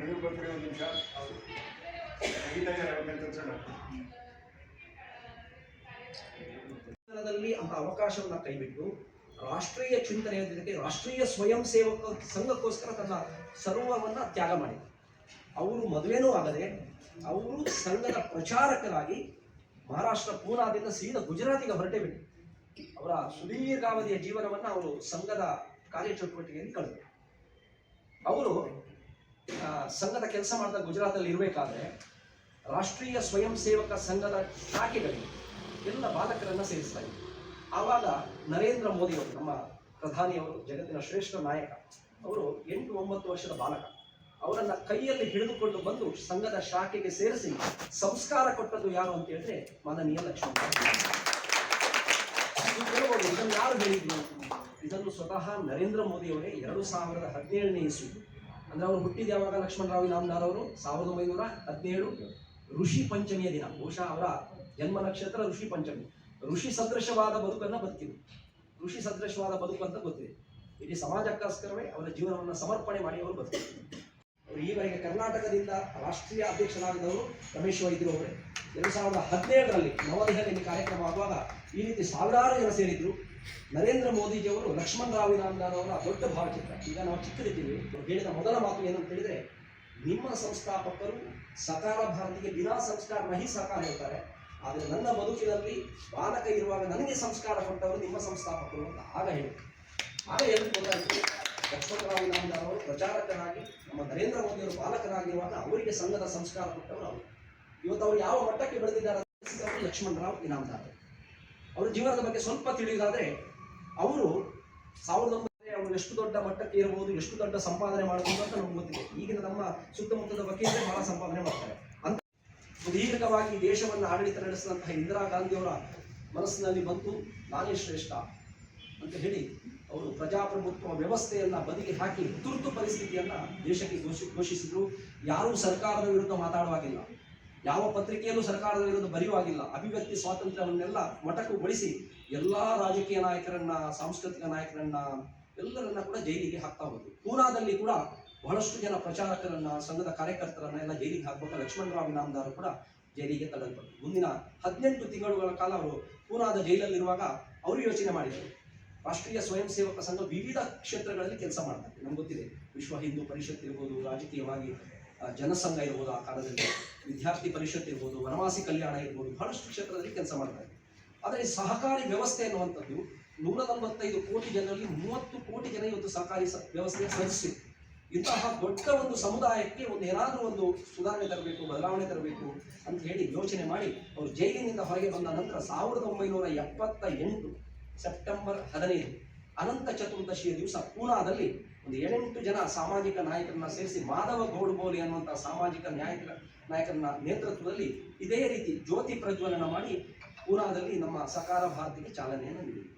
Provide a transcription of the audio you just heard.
ನೀವು ಬರ್ತೀರಿ ಒಂದು ನಿಮಿಷ ಸಂಗೀತ ಯಾರಾಗಬೇಕಂತ ಅನ್ಸೋಣ ದಲ್ಲಿ ಅಂತ ಅವಕಾಶವನ್ನ ಕೈಬಿಟ್ಟು ರಾಷ್ಟ್ರೀಯ ಚಿಂತನೆಯ ಜೊತೆಗೆ ರಾಷ್ಟ್ರೀಯ ಸ್ವಯಂ ಸೇವಕ ಸಂಘಕ್ಕೋಸ್ಕರ ತನ್ನ ಸರ್ವವನ್ನ ತ್ಯಾಗ ಮಾಡಿ ಅವರು ಮದುವೆನೂ ಆಗದೆ ಅವರು ಸಂಘದ ಪ್ರಚಾರಕರಾಗಿ ಮಹಾರಾಷ್ಟ್ರ ಪೂನಾದಿಂದ ಸೀದಾ ಗುಜರಾತಿಗೆ ಹೊರಟೇ ಬಿಟ್ಟು ಅವರ ಸುದೀರ್ಘಾವಧಿಯ ಜೀವನವನ್ನ ಅವರು ಸಂಘದ ಕಾರ್ಯಚಟುವಟಿಕೆಯಲ್ಲಿ ಕಳೆದರು. ಅವರು ಸಂಘದ ಕೆಲಸ ಮಾಡಿದ ಗುಜರಾತಲ್ಲಿ ಇರಬೇಕಾದ್ರೆ ರಾಷ್ಟ್ರೀಯ ಸ್ವಯಂ ಸೇವಕ ಸಂಘದ ಶಾಖೆಗಳಿಗೆ ಎಲ್ಲ ಬಾಲಕರನ್ನು ಸೇರಿಸ್ತಾ ಇದ್ರು ಆವಾಗ ನರೇಂದ್ರ ಮೋದಿ ಅವರು, ನಮ್ಮ ಪ್ರಧಾನಿಯವರು ಜಗತ್ತಿನ ಶ್ರೇಷ್ಠ ನಾಯಕ, ಅವರು ಎಂಟು ಒಂಬತ್ತು ವರ್ಷದ ಬಾಲಕ. ಅವರನ್ನ ಕೈಯಲ್ಲಿ ಹಿಡಿದುಕೊಂಡು ಬಂದು ಸಂಘದ ಶಾಖೆಗೆ ಸೇರಿಸಿ ಸಂಸ್ಕಾರ ಕೊಟ್ಟದ್ದು ಯಾರು ಅಂತ ಹೇಳಿದ್ರೆ ಮಾನನೀಯ ಲಕ್ಷ್ಮಣ ಇದನ್ನು ಯಾರು ಹೇಳಿದ್ರು? ಇದನ್ನು ಸ್ವತಃ ನರೇಂದ್ರ ಮೋದಿ ಅವರೇ ಎರಡು ಸಾವಿರದ ಹದಿನೇಳನೇ ಇಸು ಅಂದ್ರೆ ಅವರು ಹುಟ್ಟಿದ ಯಾವಾಗ ಲಕ್ಷ್ಮಣರಾವ್ ಇನಾಮದಾರ್ ಅವರು? ಸಾವಿರದ ಒಂಬೈನೂರ ಹದಿನೇಳು ಋಷಿ ಪಂಚಮಿಯ ದಿನ. ಬಹುಶಃ ಅವರ ಜನ್ಮ ನಕ್ಷತ್ರ ಋಷಿ ಪಂಚಮಿ. ಋಷಿ ಸದೃಶವಾದ ಬದುಕನ್ನ ಬದುಕಿದೆ. ಋಷಿ ಸದೃಶವಾದ ಬದುಕು ಅಂತ ಗೊತ್ತಿದೆ. ಇಡೀ ಸಮಾಜಕ್ಕೋಸ್ಕರವೇ ಅವರ ಜೀವನವನ್ನು ಸಮರ್ಪಣೆ ಮಾಡಿ ಅವರು ಬದುಕಿದ್ರು. ಅವರು ಈವರೆಗೆ ಕರ್ನಾಟಕದಿಂದ ರಾಷ್ಟ್ರೀಯ ಅಧ್ಯಕ್ಷರಾಗಿದ್ದವರು ರಮೇಶ್ ವೈದ್ಯರು ಅವರೇ. ಎರಡು ಸಾವಿರದ ಹದಿನೇಳರಲ್ಲಿ ನವದೆಹಲಿಯಲ್ಲಿ ಕಾರ್ಯಕ್ರಮ ಆಗುವಾಗ ಈ ರೀತಿ ಸಾವಿರಾರು ಜನ ಸೇರಿದ್ರು. ನರೇಂದ್ರ ಮೋದಿಜಿಯವರು, ಲಕ್ಷ್ಮಣ್ ರಾವ್ ಅವರ ದೊಡ್ಡ ಭಾವಚಿತ್ರ. ಈಗ ನಾವು ಚಿಕ್ಕದಿದ್ದೀವಿ. ಅವ್ರು ಹೇಳಿದ ಮೊದಲ ಮಾತು ಏನು ಅಂತ ಹೇಳಿದ್ರೆ, ನಿಮ್ಮ ಸಂಸ್ಥಾಪಕರು ಸಕಾರ ಭಾರತಿಗೆ ದಿನಾ ಸಂಸ್ಕಾರ ನಹಿ ಸಕಾರ ಹೇಳ್ತಾರೆ. ಆದರೆ ನನ್ನ ಬದುಕಿನಲ್ಲಿ ಬಾಲಕ ಇರುವಾಗ ನನಗೆ ಸಂಸ್ಕಾರ ಕೊಟ್ಟವರು ನಿಮ್ಮ ಸಂಸ್ಥಾಪಕರು ಅಂತ ಆಗ ಹೇಳಿ. ಆಗ ಎಲ್ಲಿ ಗೊತ್ತಾಯಿತು? ಲಕ್ಷ್ಮಣರಾವ್ ಇನಾಮದಾರ್ ಪ್ರಚಾರಕರಾಗಿ, ನಮ್ಮ ನರೇಂದ್ರ ಮೋದಿಯವರು ಬಾಲಕರಾಗಿರುವಾಗ ಅವರಿಗೆ ಸಂಘದ ಸಂಸ್ಕಾರ ಕೊಟ್ಟವರು ಅವರು. ಇವತ್ತು ಅವರು ಯಾವ ಮಟ್ಟಕ್ಕೆ ಬೆಳೆದಿದ್ದಾರೆ ಲಕ್ಷ್ಮಣರಾವ್ ಇನಾಮದಾರ್ ಅವರ. ಜೀವನದ ಬಗ್ಗೆ ಸ್ವಲ್ಪ ತಿಳಿಯುವುದಾದ್ರೆ, ಅವರು ಸಾವಿರದ ಒಂಬೈನೂರ ಅವರು ಎಷ್ಟು ದೊಡ್ಡ ಮಟ್ಟಕ್ಕೆ ಇರಬಹುದು ಎಷ್ಟು ದೊಡ್ಡ ಸಂಪಾದನೆ ಮಾಡಬಹುದು ಅಂತ ನಮ್ಗೆ ಗೊತ್ತಿದೆ. ಈಗಿನ ನಮ್ಮ ಸುತ್ತಮುತ್ತದ ಬಗ್ಗೆ ಬಹಳ ಸಂಪಾದನೆ ಮಾಡ್ತಾರೆ. ಸುದೀರ್ಘವಾಗಿ ದೇಶವನ್ನು ಆಡಳಿತ ನಡೆಸಿದಂತಹ ಇಂದಿರಾ ಗಾಂಧಿಯವರ ಮನಸ್ಸಿನಲ್ಲಿ ಬಂತು, ನಾನೇ ಶ್ರೇಷ್ಠ ಅಂತ ಹೇಳಿ ಅವರು ಪ್ರಜಾಪ್ರಭುತ್ವ ವ್ಯವಸ್ಥೆಯನ್ನು ಬದಿಗೆ ಹಾಕಿ ತುರ್ತು ಪರಿಸ್ಥಿತಿಯನ್ನ ದೇಶಕ್ಕೆ ಘೋಷಿ, ಘೋಷಿಸಿದ್ರು. ಯಾರೂ ಸರ್ಕಾರದ ವಿರುದ್ಧ ಮಾತಾಡುವಾಗಿಲ್ಲ. ಯಾವ ಪತ್ರಿಕೆಯಲ್ಲೂ ಸರ್ಕಾರದ ವಿರುದ್ಧ ಬರೆಯುವಾಗಿಲ್ಲ ಅಭಿವ್ಯಕ್ತಿ ಸ್ವಾತಂತ್ರ್ಯವನ್ನೆಲ್ಲ ಮೊಟಕುಗೊಳಿಸಿ ಎಲ್ಲಾ ರಾಜಕೀಯ ನಾಯಕರನ್ನ, ಸಾಂಸ್ಕೃತಿಕ ನಾಯಕರನ್ನ ಎಲ್ಲರನ್ನ ಕೂಡ ಜೈಲಿಗೆ ಹಾಕ್ತಾ ಹೋದ್ರು. ಪೂನಾದಲ್ಲಿ ಕೂಡ ಬಹಳಷ್ಟು ಜನ ಪ್ರಚಾರಕರನ್ನ, ಸಂಘದ ಕಾರ್ಯಕರ್ತರನ್ನ ಎಲ್ಲ ಜೈಲಿಗೆ ಹಾಕುವಾಗ ಲಕ್ಷ್ಮಣರಾವ್ ಇನಾಮದಾರು ಕೂಡ ಜೈಲಿಗೆ ತಳ್ಳಲ್ಪಟ್ಟರು ಮುಂದಿನ ಹದಿನೆಂಟು ತಿಂಗಳುಗಳ ಕಾಲ ಅವರು ಪೂನಾದ ಜೈಲಲ್ಲಿರುವಾಗ ಅವರು ಯೋಚನೆ ಮಾಡಿದರು. ರಾಷ್ಟ್ರೀಯ ಸ್ವಯಂ ಸೇವಕ ಸಂಘ ವಿವಿಧ ಕ್ಷೇತ್ರಗಳಲ್ಲಿ ಕೆಲಸ ಮಾಡ್ತಾರೆ ನಮ್ಗೆ ಗೊತ್ತಿದೆ, ವಿಶ್ವ ಹಿಂದೂ ಪರಿಷತ್ ಇರ್ಬೋದು, ರಾಜಕೀಯವಾಗಿ ಜನಸಂಘ ಇರ್ಬೋದು ಆ ಕಾಲದಲ್ಲಿ, ವಿದ್ಯಾರ್ಥಿ ಪರಿಷತ್ ಇರ್ಬೋದು, ವನವಾಸಿ ಕಲ್ಯಾಣ ಇರ್ಬೋದು, ಬಹಳಷ್ಟು ಕ್ಷೇತ್ರದಲ್ಲಿ ಕೆಲಸ ಮಾಡ್ತಾರೆ. ಆದರೆ ಸಹಕಾರಿ ವ್ಯವಸ್ಥೆ ಅನ್ನುವಂಥದ್ದು ನೂರ ನಲವತ್ತೈದು ಕೋಟಿ ಜನರಲ್ಲಿ ಮೂವತ್ತು ಕೋಟಿ ಜನ ಇವತ್ತು ಸಹಕಾರಿ ವ್ಯವಸ್ಥೆಯ ಸದಸ್ಯರು. ಇಂತಹ ದೊಡ್ಡ ಒಂದು ಸಮುದಾಯಕ್ಕೆ ಒಂದು ಏನಾದರೂ ಒಂದು ಸುಧಾರಣೆ ತರಬೇಕು, ಬದಲಾವಣೆ ತರಬೇಕು ಅಂತ ಹೇಳಿ ಯೋಚನೆ ಮಾಡಿ ಅವರು ಜೈಲಿನಿಂದ ಹೊರಗೆ ಬಂದ ನಂತರ ಸಾವಿರದ ಒಂಬೈನೂರ ಎಪ್ಪತ್ತ ಎಂಟು ಸೆಪ್ಟೆಂಬರ್ ಹದಿನೈದು ಅನಂತ ಚತುರ್ದಶಿಯ ದಿವಸ ಪೂನಾದಲ್ಲಿ ಒಂದು ಏಳೆಂಟು ಜನ ಸಾಮಾಜಿಕ ನಾಯಕರನ್ನ ಸೇರಿಸಿ ಮಾಧವ ಗೌಡ್ಬೋಲಿ ಅನ್ನುವಂಥ ಸಾಮಾಜಿಕ ನಾಯಕರ ನಾಯಕರನ್ನ ನೇತೃತ್ವದಲ್ಲಿ ಇದೇ ರೀತಿ ಜ್ಯೋತಿ ಪ್ರಜ್ವಲನ ಮಾಡಿ ಪೂನಾದಲ್ಲಿ ನಮ್ಮ ಸಕಾರ ಭಾರತಿಗೆ ಚಾಲನೆಯನ್ನು ನೀಡಿದರು.